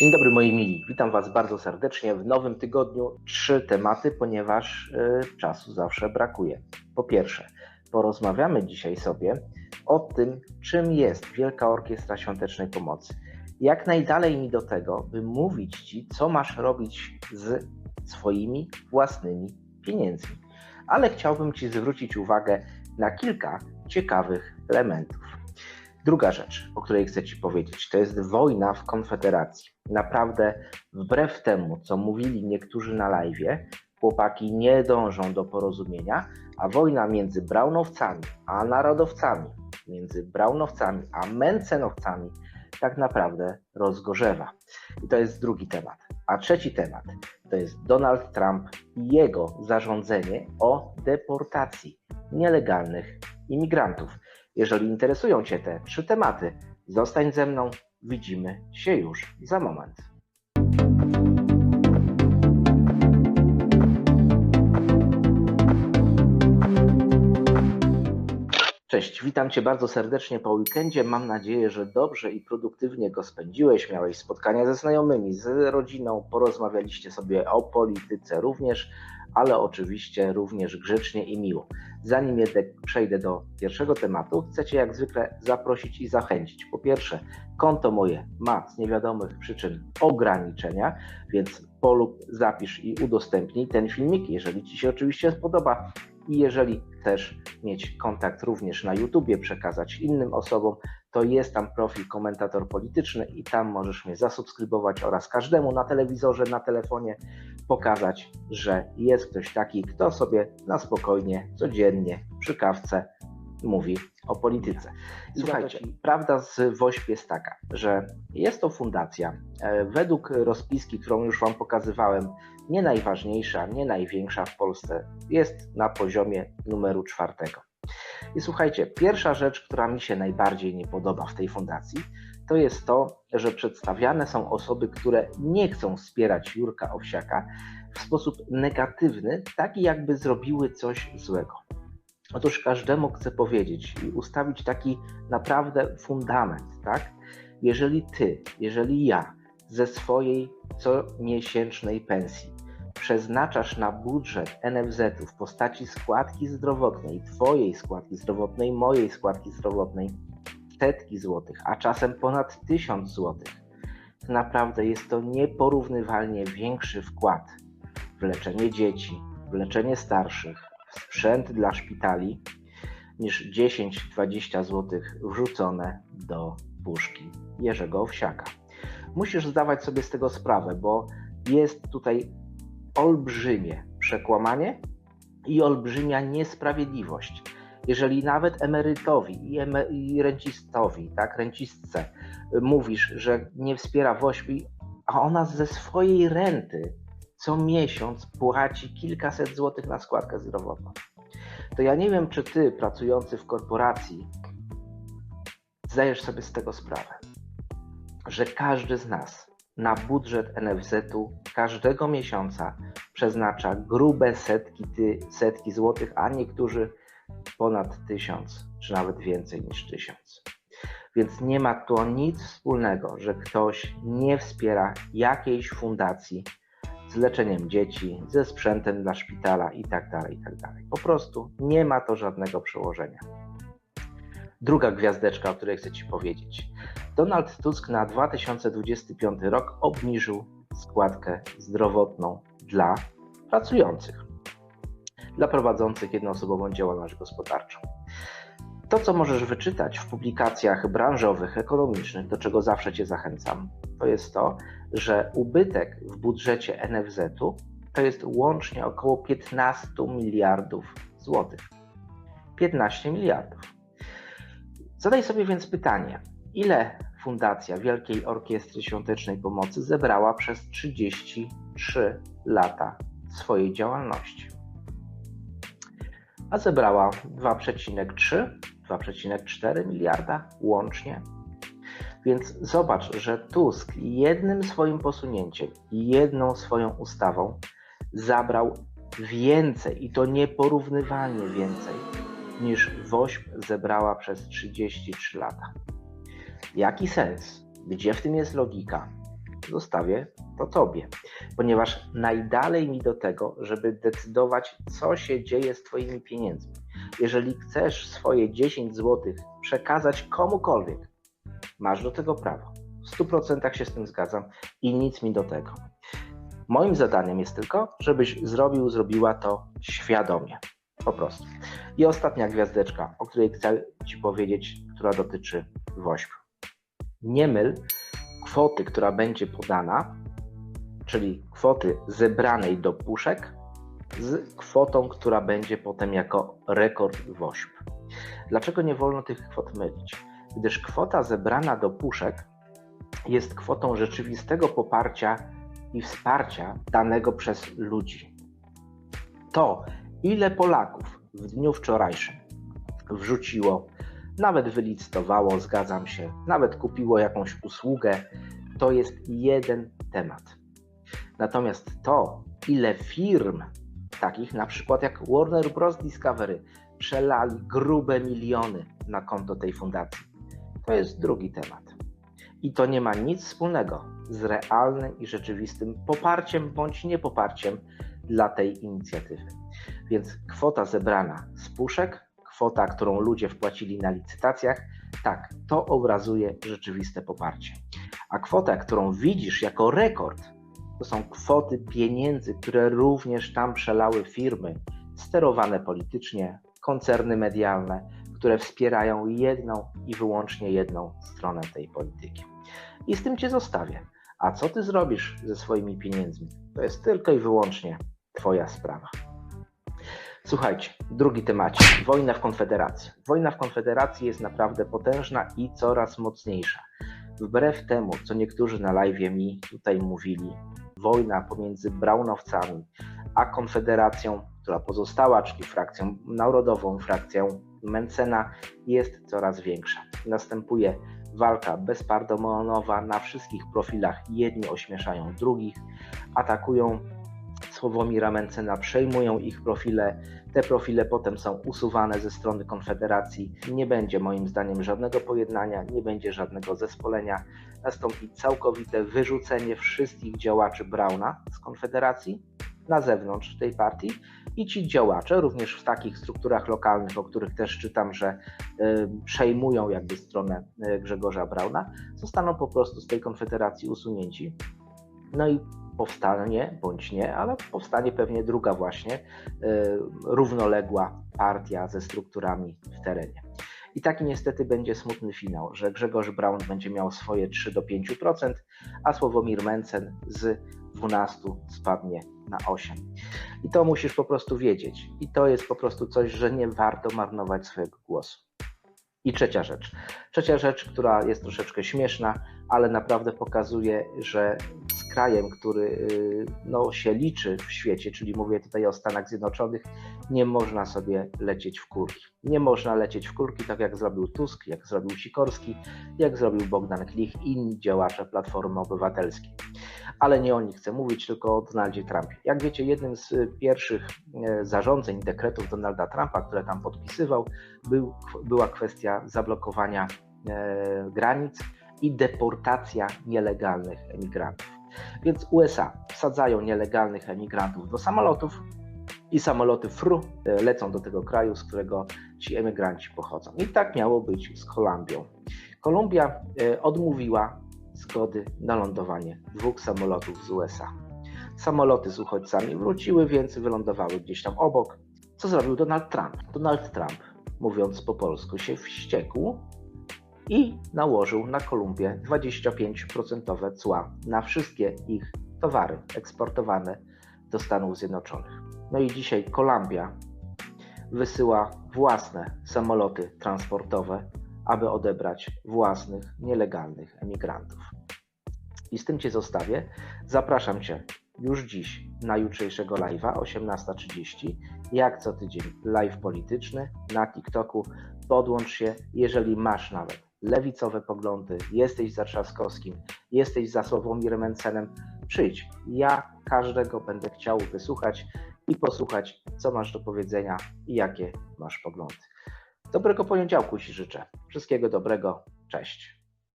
Dzień dobry moi mili, witam Was bardzo serdecznie w nowym tygodniu. Trzy tematy, ponieważ y, czasu zawsze brakuje. Po pierwsze, porozmawiamy dzisiaj sobie o tym, czym jest Wielka Orkiestra Świątecznej Pomocy. Jak najdalej mi do tego, by mówić Ci, co masz robić z swoimi własnymi pieniędzmi. Ale chciałbym Ci zwrócić uwagę na kilka ciekawych elementów. Druga rzecz, o której chcę Ci powiedzieć, to jest wojna w Konfederacji. Naprawdę, wbrew temu, co mówili niektórzy na live, chłopaki nie dążą do porozumienia, a wojna między Braunowcami a narodowcami, między Braunowcami a Mencenowcami tak naprawdę rozgorzewa. I to jest drugi temat. A trzeci temat to jest Donald Trump i jego zarządzenie o deportacji nielegalnych imigrantów. Jeżeli interesują Cię te trzy tematy, zostań ze mną. Widzimy się już za moment. Cześć, witam Cię bardzo serdecznie po weekendzie. Mam nadzieję, że dobrze i produktywnie go spędziłeś. Miałeś spotkania ze znajomymi, z rodziną, porozmawialiście sobie o polityce również ale oczywiście również grzecznie i miło. Zanim jednak przejdę do pierwszego tematu, chcecie jak zwykle zaprosić i zachęcić. Po pierwsze, konto moje ma z niewiadomych przyczyn ograniczenia, więc polub, zapisz i udostępnij ten filmik, jeżeli Ci się oczywiście spodoba. I jeżeli chcesz mieć kontakt również na YouTubie, przekazać innym osobom, to jest tam profil komentator polityczny i tam możesz mnie zasubskrybować oraz każdemu na telewizorze, na telefonie pokazać, że jest ktoś taki, kto sobie na spokojnie, codziennie przy kawce mówi o polityce. Słuchajcie, prawda z WOŚP jest taka, że jest to fundacja, e, według rozpiski, którą już Wam pokazywałem, nie najważniejsza, nie największa w Polsce, jest na poziomie numeru czwartego. I słuchajcie, pierwsza rzecz, która mi się najbardziej nie podoba w tej fundacji, to jest to, że przedstawiane są osoby, które nie chcą wspierać Jurka Owsiaka w sposób negatywny, taki jakby zrobiły coś złego. Otóż każdemu chcę powiedzieć i ustawić taki naprawdę fundament, tak? Jeżeli ty, jeżeli ja ze swojej comiesięcznej pensji przeznaczasz na budżet NFZ-u w postaci składki zdrowotnej, Twojej składki zdrowotnej, mojej składki zdrowotnej, setki złotych, a czasem ponad tysiąc złotych, to naprawdę jest to nieporównywalnie większy wkład w leczenie dzieci, w leczenie starszych, w sprzęt dla szpitali, niż 10-20 złotych wrzucone do puszki Jerzego Owsiaka. Musisz zdawać sobie z tego sprawę, bo jest tutaj olbrzymie przekłamanie i olbrzymia niesprawiedliwość. Jeżeli nawet emerytowi i, emer i rencistowi, tak, rencistce mówisz, że nie wspiera WOŚP, a ona ze swojej renty co miesiąc płaci kilkaset złotych na składkę zdrowotną, to ja nie wiem, czy ty pracujący w korporacji zdajesz sobie z tego sprawę, że każdy z nas na budżet NFZ-u każdego miesiąca przeznacza grube setki, ty, setki złotych, a niektórzy ponad tysiąc, czy nawet więcej niż tysiąc. Więc nie ma to nic wspólnego, że ktoś nie wspiera jakiejś fundacji z leczeniem dzieci, ze sprzętem dla szpitala itd. Tak itd. Tak po prostu nie ma to żadnego przełożenia. Druga gwiazdeczka, o której chcę Ci powiedzieć. Donald Tusk na 2025 rok obniżył składkę zdrowotną dla pracujących, dla prowadzących jednoosobową działalność gospodarczą. To, co możesz wyczytać w publikacjach branżowych, ekonomicznych, do czego zawsze Cię zachęcam, to jest to, że ubytek w budżecie NFZ-u to jest łącznie około 15 miliardów złotych. 15 miliardów. Zadaj sobie więc pytanie, ile Fundacja Wielkiej Orkiestry Świątecznej Pomocy zebrała przez 33 lata swojej działalności? A zebrała 2,3-2,4 miliarda łącznie. Więc zobacz, że Tusk jednym swoim posunięciem jedną swoją ustawą zabrał więcej i to nieporównywalnie więcej niż WOŚP zebrała przez 33 lata. Jaki sens? Gdzie w tym jest logika? zostawię to Tobie, ponieważ najdalej mi do tego, żeby decydować, co się dzieje z Twoimi pieniędzmi. Jeżeli chcesz swoje 10 zł przekazać komukolwiek, masz do tego prawo. W 100% się z tym zgadzam i nic mi do tego. Moim zadaniem jest tylko, żebyś zrobił, zrobiła to świadomie. Po prostu. I ostatnia gwiazdeczka, o której chcę Ci powiedzieć, która dotyczy WOŚP. Nie myl kwoty, która będzie podana, czyli kwoty zebranej do puszek, z kwotą, która będzie potem jako rekord WOŚP. Dlaczego nie wolno tych kwot mylić? Gdyż kwota zebrana do puszek jest kwotą rzeczywistego poparcia i wsparcia danego przez ludzi. To, ile Polaków w dniu wczorajszym wrzuciło, nawet wylicytowało, zgadzam się, nawet kupiło jakąś usługę, to jest jeden temat. Natomiast to, ile firm, takich na przykład jak Warner Bros. Discovery, przelali grube miliony na konto tej fundacji, to jest drugi temat. I to nie ma nic wspólnego z realnym i rzeczywistym poparciem bądź niepoparciem dla tej inicjatywy. Więc kwota zebrana z puszek, kwota, którą ludzie wpłacili na licytacjach, tak, to obrazuje rzeczywiste poparcie. A kwota, którą widzisz jako rekord, to są kwoty pieniędzy, które również tam przelały firmy sterowane politycznie, koncerny medialne, które wspierają jedną i wyłącznie jedną stronę tej polityki. I z tym cię zostawię. A co ty zrobisz ze swoimi pieniędzmi? To jest tylko i wyłącznie Twoja sprawa. Słuchajcie, drugi temat. Wojna w Konfederacji. Wojna w Konfederacji jest naprawdę potężna i coraz mocniejsza. Wbrew temu, co niektórzy na live mi tutaj mówili, wojna pomiędzy Braunowcami a Konfederacją, która pozostała, czyli frakcją narodową, frakcją Mencena, jest coraz większa. Następuje walka bezpardonowa na wszystkich profilach. Jedni ośmieszają drugich, atakują Sławomira Mencena, przejmują ich profile. Te profile potem są usuwane ze strony Konfederacji. Nie będzie moim zdaniem żadnego pojednania, nie będzie żadnego zespolenia. Nastąpi całkowite wyrzucenie wszystkich działaczy Brauna z Konfederacji na zewnątrz tej partii i ci działacze, również w takich strukturach lokalnych, o których też czytam, że y, przejmują jakby stronę y, Grzegorza Brauna, zostaną po prostu z tej konfederacji usunięci. No i powstanie, bądź nie, ale powstanie pewnie druga właśnie y, równoległa partia ze strukturami w terenie. I taki niestety będzie smutny finał, że Grzegorz Braun będzie miał swoje 3 do 5%, a Sławomir Mencen z 12 spadnie na 8. I to musisz po prostu wiedzieć. I to jest po prostu coś, że nie warto marnować swojego głosu. I trzecia rzecz. Trzecia rzecz, która jest troszeczkę śmieszna, ale naprawdę pokazuje, że krajem, który y, no, się liczy w świecie, czyli mówię tutaj o Stanach Zjednoczonych, nie można sobie lecieć w kurki. Nie można lecieć w kurki, tak jak zrobił Tusk, jak zrobił Sikorski, jak zrobił Bogdan Klich i inni działacze Platformy Obywatelskiej. Ale nie o nich chcę mówić, tylko o Donaldzie Trumpie. Jak wiecie, jednym z pierwszych e, zarządzeń, dekretów Donalda Trumpa, które tam podpisywał, był, była kwestia zablokowania e, granic i deportacja nielegalnych emigrantów. Więc USA wsadzają nielegalnych emigrantów do samolotów i samoloty FRU e, lecą do tego kraju, z którego ci emigranci pochodzą. I tak miało być z Kolumbią. Kolumbia e, odmówiła zgody na lądowanie dwóch samolotów z USA. Samoloty z uchodźcami wróciły, więc wylądowały gdzieś tam obok. Co zrobił Donald Trump? Donald Trump, mówiąc po polsku, się wściekł i nałożył na Kolumbię 25% cła na wszystkie ich towary eksportowane do Stanów Zjednoczonych. No i dzisiaj Kolumbia wysyła własne samoloty transportowe, aby odebrać własnych nielegalnych emigrantów. I z tym Cię zostawię. Zapraszam Cię już dziś na jutrzejszego live'a 18.30. Jak co tydzień live polityczny na TikToku. Podłącz się, jeżeli masz nawet lewicowe poglądy, jesteś za Trzaskowskim, jesteś za Sławomirem Mencenem, przyjdź. Ja każdego będę chciał wysłuchać i posłuchać, co masz do powiedzenia i jakie masz poglądy. Dobrego poniedziałku Ci życzę. Wszystkiego dobrego. Cześć.